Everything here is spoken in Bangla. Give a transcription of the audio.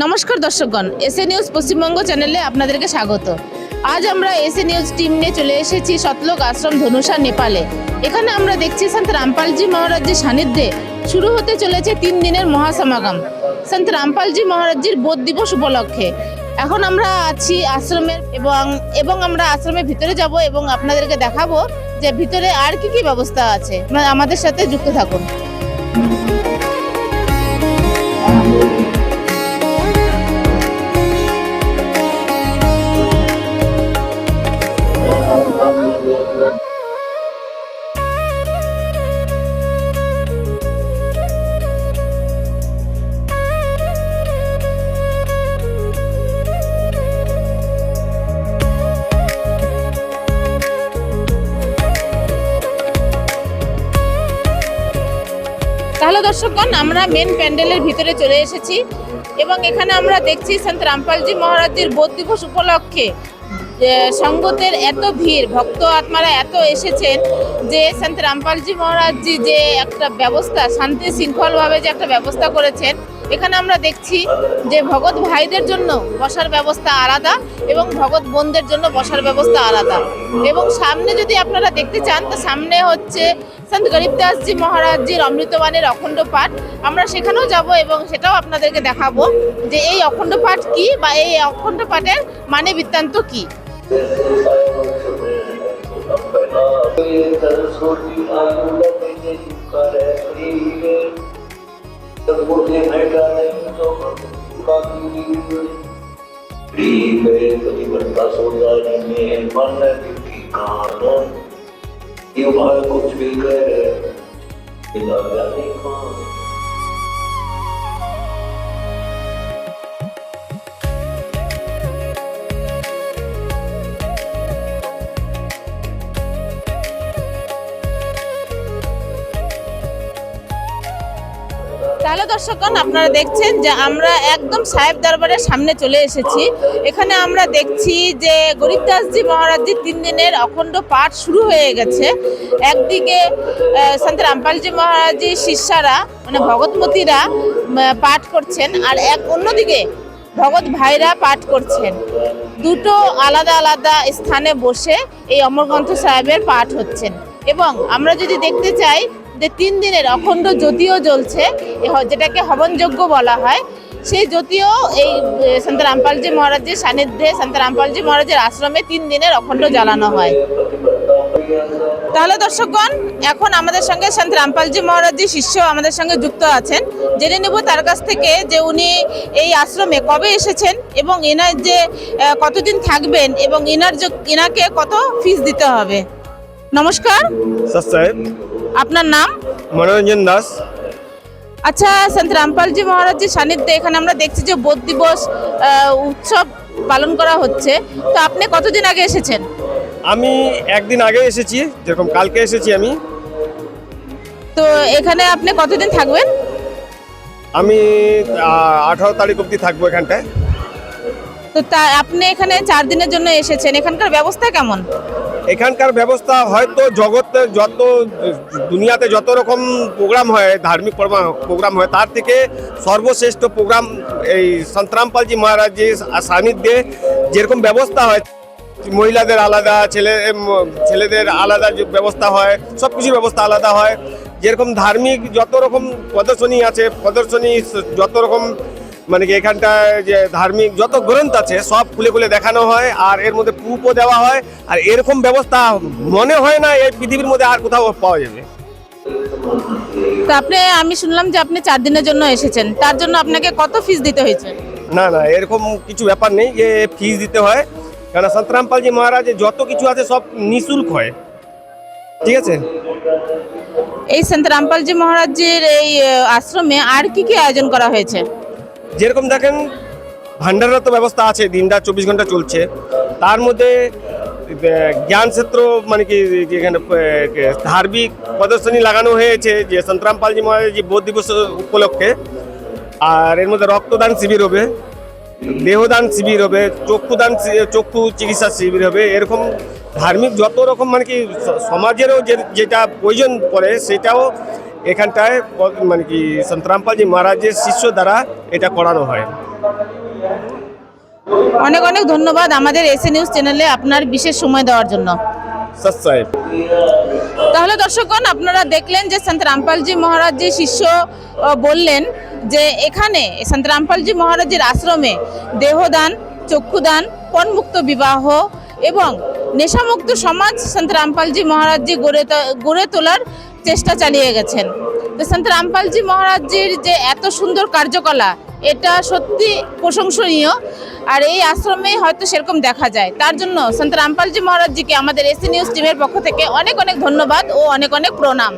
নমস্কার দর্শকগণ, এসএ নিউজ পশ্চিমবঙ্গ চ্যানেলে আপনাদেরকে স্বাগত। আজ আমরা এসএ নিউজ টিম নিয়ে চলে এসেছি সতলোক আশ্রম ধনুষা, নেপালে। এখানে আমরা দেখছি সন্ত রামপালজি মহারাজজির সান্নিধ্যে শুরু হতে চলেছে তিন দিনের মহাসমাগম। সন্ত রামপালজি মহারাজজির বোধ দিবস উপলক্ষে। এখন আমরা আছি আশ্রমের এবং এবং আমরা আশ্রমের ভিতরে যাব এবং আপনাদেরকে দেখাবো যে ভিতরে আর কি কি ব্যবস্থা আছে। আমাদের সাথে যুক্ত থাকুন। তাহলে দর্শকগণ, আমরা মেন প্যান্ডেলের ভিতরে চলে এসেছি এবং এখানে আমরা দেখছি সন্ত রামপালজি মহারাজের বোধ দিবস উপলক্ষে সঙ্গতের এত ভিড়, ভক্ত আত্মারা এত এসেছেন যে সন্ত রামপালজি মহারাজজি যে একটা ব্যবস্থা, শান্তি শৃঙ্খলভাবে যে একটা ব্যবস্থা করেছেন এখানে আমরা দেখছি যে ভগৎ ভাইদের জন্য বসার ব্যবস্থা আলাদা এবং ভগৎ বোনদের জন্য বসার ব্যবস্থা আলাদা এবং সামনে যদি আপনারা দেখতে চান তো সামনে হচ্ছে সন্ত গরিবদাসজি মহারাজজির অমৃতবাণীর অখণ্ড পাঠ আমরা সেখানেও যাব এবং সেটাও আপনাদেরকে দেখাবো যে এই অখণ্ড পাঠ কি বা এই অখণ্ড পাঠের মানে বৃত্তান্ত কি सरस्वती आयुध करे तद्बुद्धि परिवर्ता सोदारी में मन की कारण ये भाई कुछ भी कह रहे बिना ज्ञानी कौन তাহলে দর্শকগণ আপনারা দেখছেন যে আমরা একদম সাহেব দরবারের সামনে চলে এসেছি। এখানে আমরা দেখছি যে গরিবদাসজি মহারাজজির তিন দিনের অখণ্ড পাঠ শুরু হয়ে গেছে। একদিকে সন্ত রামপালজি মহারাজজির শিষ্যারা মানে ভগৎমতীরা উম, পাঠ করছেন আর এক অন্যদিকে ভগৎ ভাইরা পাঠ করছেন। দুটো আলাদা আলাদা স্থানে বসে এই অমরগ্রন্থ সাহেবের পাঠ হচ্ছেন। এবং আমরা যদি দেখতে চাই যে তিন দিনের অখণ্ড জ্যোতিও জ্বলছে যেটাকে হবনযোগ্য বলা হয়। সেই জ্যোতিও এই সন্ত রামপালজি মহারাজের সান্নিধ্যে সন্ত রামপালজি মহারাজের আশ্রমে তিন দিনের অখণ্ড জ্বালানো হয়। তাহলে দর্শকগণ, এখন আমাদের সঙ্গে সন্ত রামপালজি মহারাজজি শিষ্য আমাদের সঙ্গে যুক্ত আছেন। জেনে নেব তার কাছ থেকে যে উনি এই আশ্রমে কবে এসেছেন এবং এনার যে কতদিন থাকবেন এবং এনার যে, এনাকে কত ফিস দিতে হবে? নমস্কার। আপনার নাম? মনোরঞ্জন দাস। আচ্ছা সন্ত রামপালজি মহারাজজির সান্নিধ্যে এখানে আমরা দেখছি যে বোধ দিবস উৎসব পালন করা হচ্ছে। তো আপনি কতদিন আগে এসেছেন? আমি একদিন আগে এসেছি যেরকম কালকে এসেছি আমি। তো এখানে আপনি কতদিন থাকবেন? আমি আঠারো তারিখ অবধি থাকব এখানটায়। তো তা আপনি এখানে চার দিনের জন্য এসেছেন। এখানকার ব্যবস্থা কেমন? এখানকার ব্যবস্থা হয়তো জগতে যত, দুনিয়াতে যত রকম প্রোগ্রাম হয়, ধার্মিক প্রোগ্রাম হয়, তার থেকে সর্বশ্রেষ্ঠ প্রোগ্রাম এই সন্তরামপালজি মহারাজের সান্নিধ্যে যেরকম ব্যবস্থা হয়, মহিলাদের আলাদা, ছেলে ছেলেদের আলাদা যে ব্যবস্থা হয় সব কিছুর ব্যবস্থা আলাদা হয়। যেরকম ধার্মিক যত রকম প্রদর্শনী আছে, প্রদর্শনী যত রকম মানে কি এখানটায় যে ধার্মিক যত গ্রন্থ আছে সব খুলে খুলে দেখানো হয় আর এর মধ্যে প্রুফও দেওয়া হয় আর এরকম ব্যবস্থা মনে হয় না এই পৃথিবীর মধ্যে আর কোথাও পাওয়া যাবে। তো আপনি আমি শুনলাম যে আপনি চার দিনের জন্য এসেছেন তার জন্য আপনাকে কত ফিস দিতে হয়েছে? না না এরকম কিছু ব্যাপার নেই যে ফিস দিতে হয়। কেন সন্তরামপালজি মহারাজের যত কিছু আছে সব নিঃশুল্ক হয়। ঠিক আছে? এই সন্ত রামপালজি মহারাজজির এই আশ্রমে আর কি কি আয়োজন করা হয়েছে? যেরকম দেখেন ভান্ডারের তো ব্যবস্থা আছে দিনটা চব্বিশ ঘণ্টা চলছে। তার মধ্যে আহ, জ্ঞান ক্ষেত্র মানে কি যেখানে ধার্মিক প্রদর্শনী লাগানো হয়েছে যে সন্তরামপালজি মহারাজ যে বোধ দিবস উপলক্ষে। আর এর মধ্যে রক্তদান শিবির হবে দেহদান শিবির হবে চক্ষুদান চক্ষু চিকিৎসা শিবির হবে এরকম ধার্মিক যত রকম মানে কি সমাজেরও যেটা প্রয়োজন পড়ে সেটাও এখানটায় মানে কি সন্তরামপালজি মহারাজের শিষ্য দ্বারা এটা করানো হয়। অনেক অনেক ধন্যবাদ আমাদের এসএ নিউজ চ্যানেলে আপনার বিশেষ সময় দেওয়ার জন্য। তাহলে দর্শকগণ আপনারা দেখলেন যে সন্ত রামপালজি মহারাজ যে শিষ্য বললেন যে এখানে সন্ত রামপালজি মহারাজের আশ্রমে দেহদান চক্ষুদান পণমুক্ত বিবাহ এবং নেশামুক্ত সমাজ সন্ত রামপালজি মহারাজজি গড়ে গড়ে তোলার চেষ্টা চালিয়ে গেছেন। তো সন্ত রামপালজি মহারাজজির যে এত সুন্দর কার্যকলা, এটা সত্যি প্রশংসনীয়। আর এই আশ্রমে হয়তো সেরকম দেখা যায়। তার জন্য সন্ত রামপালজি মহারাজজিকে আমাদের এসি নিউজ টিমের পক্ষ থেকে অনেক অনেক ধন্যবাদ ও অনেক অনেক প্রণাম।